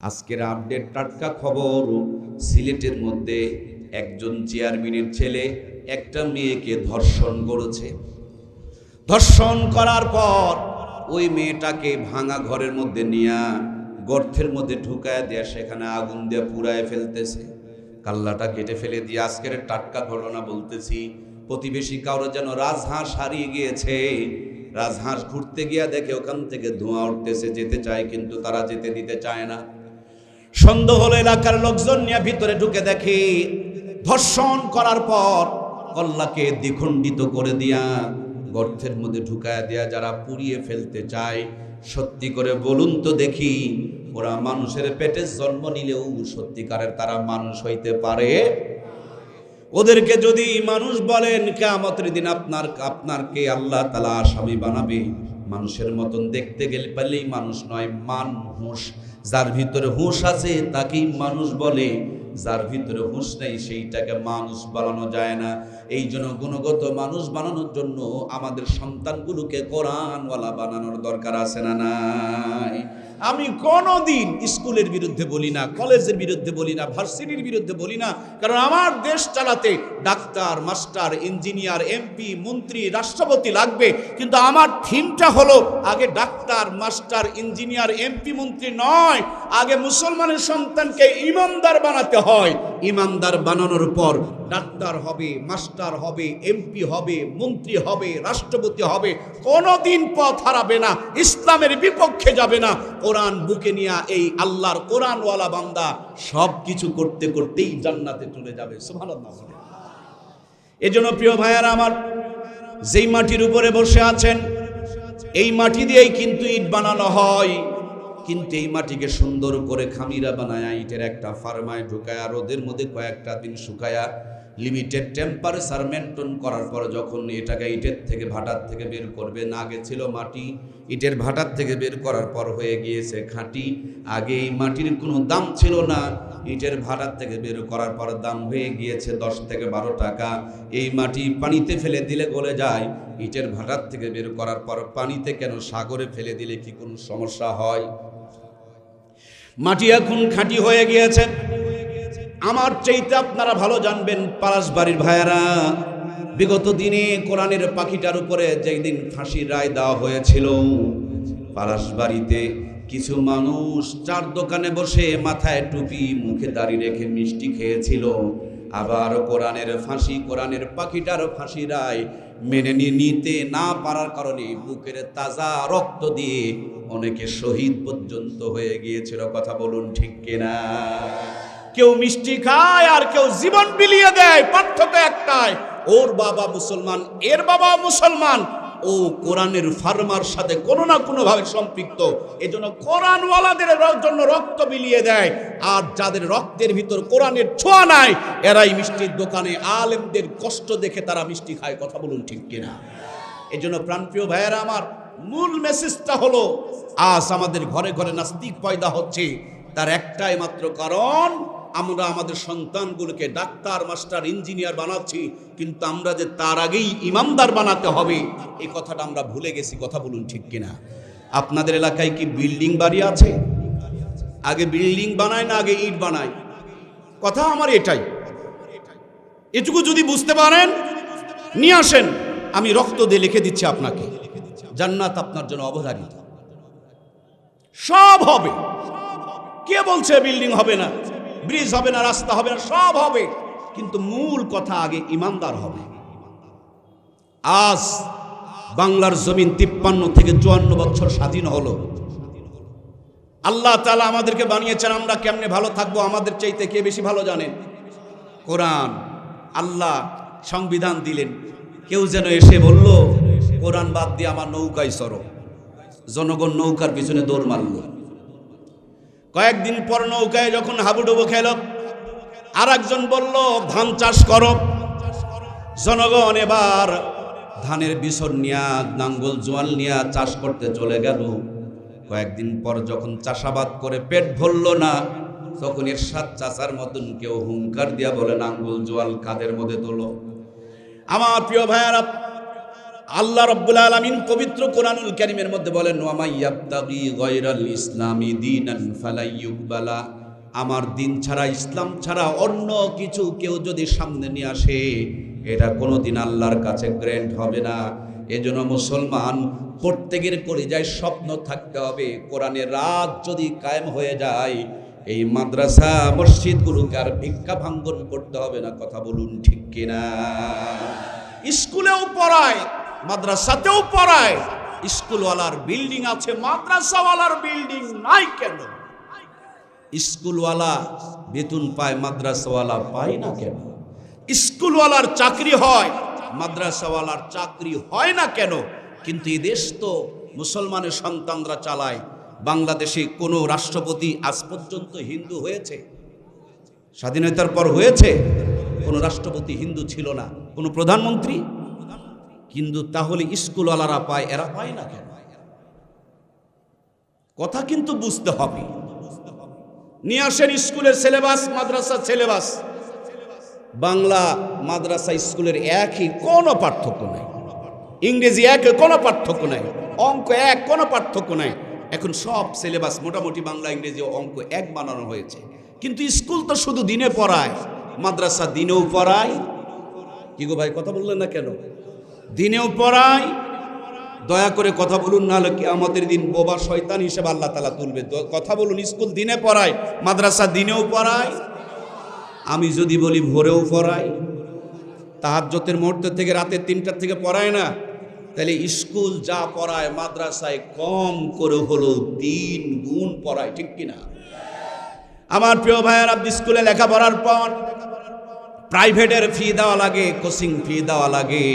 আজকের আপডেট টাটকা খবর। সিলেটের মধ্যে একজন চেয়ারম্যানের ছেলে একটা মেয়েকে ধর্ষণ করেছে। ধর্ষণ করার পর ওই মেয়েটাকে ভাঙা ঘরের মধ্যে নিয়ে গর্তের মধ্যে ঢুকায় দেয়া সেখানে আগুন দিয়ে পুড়ায় ফেলতেছে। কাল্লাটা কেটে ফেলে দিয়ে আজকের টাটকা ঘটনা বলতেছি, প্রতিবেশী কারও যেন রাজহাঁস হারিয়ে গিয়েছে। রাজহাঁস ঘুরতে গিয়া দেখে ওখান থেকে ধোঁয়া উঠতেছে, যেতে চায় কিন্তু তারা যেতে দিতে চায় না। সন্দেহ হলো এলাকার লোকজন নিয়ে ভিতরে ঢুকে দেখে ধর্ষণ করার পর কল্লাকে দ্বিখণ্ডিত করে দিয়া গর্তের মধ্যে ঢুকায় দেয়া যারা পুড়িয়ে ফেলতে চায়, সত্যি করে বলুন তো দেখি, ওরা মানুষের পেটে জন্ম নিলেও সত্যিকারের তারা মানুষ হইতে পারে? ওদেরকে যদি মানুষ বলেন, কেয়ামতের দিন আপনার আপনার কে আল্লাহ তালা আসামি বানাবে। মানুষের মতন দেখতে গেলে পারলেই মানুষ নয়, মান হুঁশ। যার ভিতরে হুঁশ আছে তাকেই মানুষ বলে। যার ভিতরে হুঁশ নেই সেইটাকে মানুষ বানানো যায় না। এই জন্য গুণগত মানুষ বানানোর জন্য আমাদের সন্তানগুলোকে কোরআনওয়ালা বানানোর দরকার আছে না নাই? আমি কোনোদিন স্কুলের বিরুদ্ধে বলি না, কলেজের বিরুদ্ধে বলি না, ভার্সিটির বিরুদ্ধে বলি না, কারণ আমার দেশ চালাতে ডাক্তার, মাস্টার, ইঞ্জিনিয়ার, এমপি, মন্ত্রী, রাষ্ট্রপতি লাগবে, কিন্তু আমার থিমটা হলো আগে ডাক্তার, মাস্টার, ইঞ্জিনিয়ার, এমপি, মন্ত্রী নয়, আগে মুসলমানের সন্তানকে ইমানদার বানাতে হয়। ইমানদার বানানোর পর ডাক্তার হবে, মাস্টার হবে এমপি হবে, মন্ত্রী হবে, রাষ্ট্রপতি হবে, কোনোদিন পথ হারাবে না, ইসলামের বিপক্ষে যাবে না। কোরআন বুকে নিয়ে এই আল্লাহর কোরআনওয়ালা বান্দা সব কিছু করতে করতেই জান্নাতে চলে যাবে। এজন্য প্রিয় ভাইয়ারা আমার, যেই মাটির উপরে বসে আছেন, এই মাটি দিয়েই কিন্তু ইট বানানো হয়। কিন্তু এই মাটিকে সুন্দর করে খামিরা বানায়, ইটের একটা ফার্মায় ঢুকায় আর ওদের মধ্যে কয়েকটা দিন শুকায়া লিমিটেড টেম্পারেচার মেনটেন করার পর যখন এটাকে ইটের থেকে ভাটার থেকে বের করবে না আগে ছিল মাটি, ইটের ভাটার থেকে বের করার পর হয়ে গিয়েছে খাঁটি। আগে এই মাটির কোনো দাম ছিল না। ইটের ভাটার থেকে বের করার পর দাম হয়ে গিয়েছে দশ থেকে বারো টাকা। এই মাটি পানিতে ফেলে দিলে গলে যায়। ইটের ভাটার থেকে বের করার পর পানিতে কেন সাগরে ফেলে দিলে কি কোনো সমস্যা হয়? মাটি এখন খাঁটি হয়ে গিয়েছে। আমার চাইতে আপনারা ভালো জানবেন পালাস বাড়ির ভাইয়ারা। বিগত দিনে কোরআনের পাখিটার উপরে যেদিন ফাঁসির রায় দেওয়া হয়েছিল পালাস বাড়িতে কিছু মানুষ চার দোকানে বসে মাথায় টুপি, মুখে দাড়ি রেখে মিষ্টি খেয়েছিল। আবার কোরআনের ফাঁসি, কোরআনের পাখিটার ফাঁসি রায় মেনে নিতে না পারার কারণে বুকের তাজা রক্ত দিয়ে অনেকে শহীদ পর্যন্ত হয়ে গিয়েছিল। কথা বলুন ঠিক কিনা? কেউ মিষ্টি খায় আর কেউ জীবন বিলিয়ে দেয়, পার্থক্য একটাই, ওর বাবা মুসলমান, এর বাবা মুসলমান। ও কোরআনের ফার্মার সাথে কোনো না কোনো ভাবে সম্পৃক্ত। এজন্য কোরআনওয়ালাদের জন্য রক্ত বিলিয়ে দেয়। আর যাদের রক্তের ভিতর কোরআনের ছোঁয়া নাই, এরাই মিষ্টির দোকানে আলেমদের কষ্ট দেখে তারা মিষ্টি খায়, কথা বলুন ঠিক কিনা? এজন্য প্রাণপ্রিয় ভাইয়েরা আমার, মূল মেসেজটা হলো, আজ আমাদের ঘরে ঘরে নাস্তিক পয়দা হচ্ছে, তার একটাই মাত্র কারণ আমরা আমাদের সন্তানগুলোকে ডাক্তার, মাস্টার, ইঞ্জিনিয়ার বানাচ্ছি, কিন্তু আমরা যে তার আগেই ইমামদার বানাতে হবে এই কথাটা আমরা ভুলে গেছি, কথা বলুন ঠিক কিনা। আপনাদের এলাকায় কি বিল্ডিং বাড়ি আছে? আগে বিল্ডিং বানায় না আগে ইট বানায়? কথা আমার এটাই। এটুকু যদি বুঝতে পারেন, নিয়ে আসেন। আমি রক্ত দিয়ে লিখে দিচ্ছি আপনাকে। জান্নাত আপনার জন্য অবধারিত। সব হবে। কে বলছে বিল্ডিং হবে না? ব্রিজ হবে না, রাস্তা হবে না, সব হবে। কিন্তু মূল কথা আগে ইমানদার হবে। আজ বাংলার জমিন তিপ্পান্ন থেকে চুয়ান্ন বছর স্বাধীন হলো। আল্লাহ তালা আমাদেরকে বানিয়েছেন, আমরা কেমনে ভালো থাকব, আমাদের চাইতে কে বেশি ভালো জানেন কোরআন। আল্লাহ সংবিধান দিলেন। কেউ যেন এসে বলল, কোরআন বাদ দিয়ে আমার নৌকায় সরো জনগণ নৌকার পিছনে দৌড় মারল। কয়েকদিন পর নৌকায় যখন হাবুডুবু খেল আর একজন বলল, ধান চাষ করো। জনগণ এবার ধানের বিছর নিয়া, নাঙ্গল জোয়াল নিয়া চাষ করতে চলে গেল। কয়েকদিন পর যখন চাষাবাদ করে পেট ভরল না, তখন এর সাত চাষার মতন কেউ হুঙ্কার দিয়া বলে, নাঙ্গল জোয়াল কাদের মধ্যে তোলো? আমার প্রিয় ভাইয়ারা আল্লাহ রব্বুল আলামিন পবিত্র কোরআনুল কারীমের মধ্যে বলেন ইসলামি দীনান আমার দিন ছাড়া, ইসলাম ছাড়া অন্য কিছু কেউ যদি সামনে নিয়ে আসে, এটা কোনোদিন আল্লাহর কাছে গ্র্যান্ড হবে না। এজন্য মুসলমান প্রত্যেকের করে যায় স্বপ্ন থাকতে হবে, কোরআনের রাত যদি কায়েম হয়ে যায়, এই মাদ্রাসা, মসজিদগুলোকে আর ভিক্ষা ভাঙ্গন করতে হবে না। কথা বলুন ঠিক কিনা? স্কুলেও পড়ায় মাদ্রাসাতেও পড়ায়। স্কুলওয়ালার বিল্ডিং আছে, মাদ্রাসাওয়ালার বিল্ডিং নাই কেন? স্কুলওয়ালা বেতন পায়, মাদ্রাসাওয়ালা পায় না কেন? স্কুলওয়ালার চাকরি হয়, মাদ্রাসাওয়ালার চাকরি হয় না কেন? কিন্তু এই দেশ তো মুসলমানের সন্তানরা চালায়। বাংলাদেশে কোনো রাষ্ট্রপতি আজ পর্যন্ত হিন্দু হয়েছে। স্বাধীনতার পর হয়েছে, কোনো রাষ্ট্রপতি হিন্দু ছিল না। কোনো প্রধানমন্ত্রী কিন্তু তাহলে স্কুলওয়ালারা পায়, এরা পায় না কেন? কথা কিন্তু বুঝতে হবে। নিয়ে আসেন স্কুলের সিলেবাস, মাদ্রাসার সিলেবাস। বাংলা মাদ্রাসা স্কুলের একই, কোনো পার্থক্য নাই। ইংরেজি এক কোনো পার্থক্য নাই। অঙ্ক এক, কোনো পার্থক্য নাই। এখন সব সিলেবাস, মোটামুটি বাংলা, ইংরেজি অঙ্ক এক বানানো হয়েছে। কিন্তু স্কুল তো শুধু দিনে পড়ায়, মাদ্রাসা দিনেও পড়ায়। কি গো ভাই, কথা বললেন না কেন? দিনেও পড়ায়। দয়া করে কথা বলুন না হলে কি আমাদের দিন বোবা শয়তান হিসেবে আল্লাহ তালা তুলবে। কথা বলুন, স্কুল দিনে পড়ায়, মাদ্রাসা দিনেও পড়ায়। আমি যদি বলি ভোরেও পড়াই তাহাজ্জতের মুহূর্ত থেকে রাতের তিনটার থেকে পড়ায় না। তাহলে স্কুল যা পড়ায়, মাদ্রাসায় কম করে হলো তিন গুণ পড়ায়, ঠিক কিনা? আমার প্রিয় ভাইয়ার আপনি স্কুলে লেখাপড়ার পর প্রাইভেটের ফি দেওয়া লাগে কোচিং ফি দেওয়া লাগে।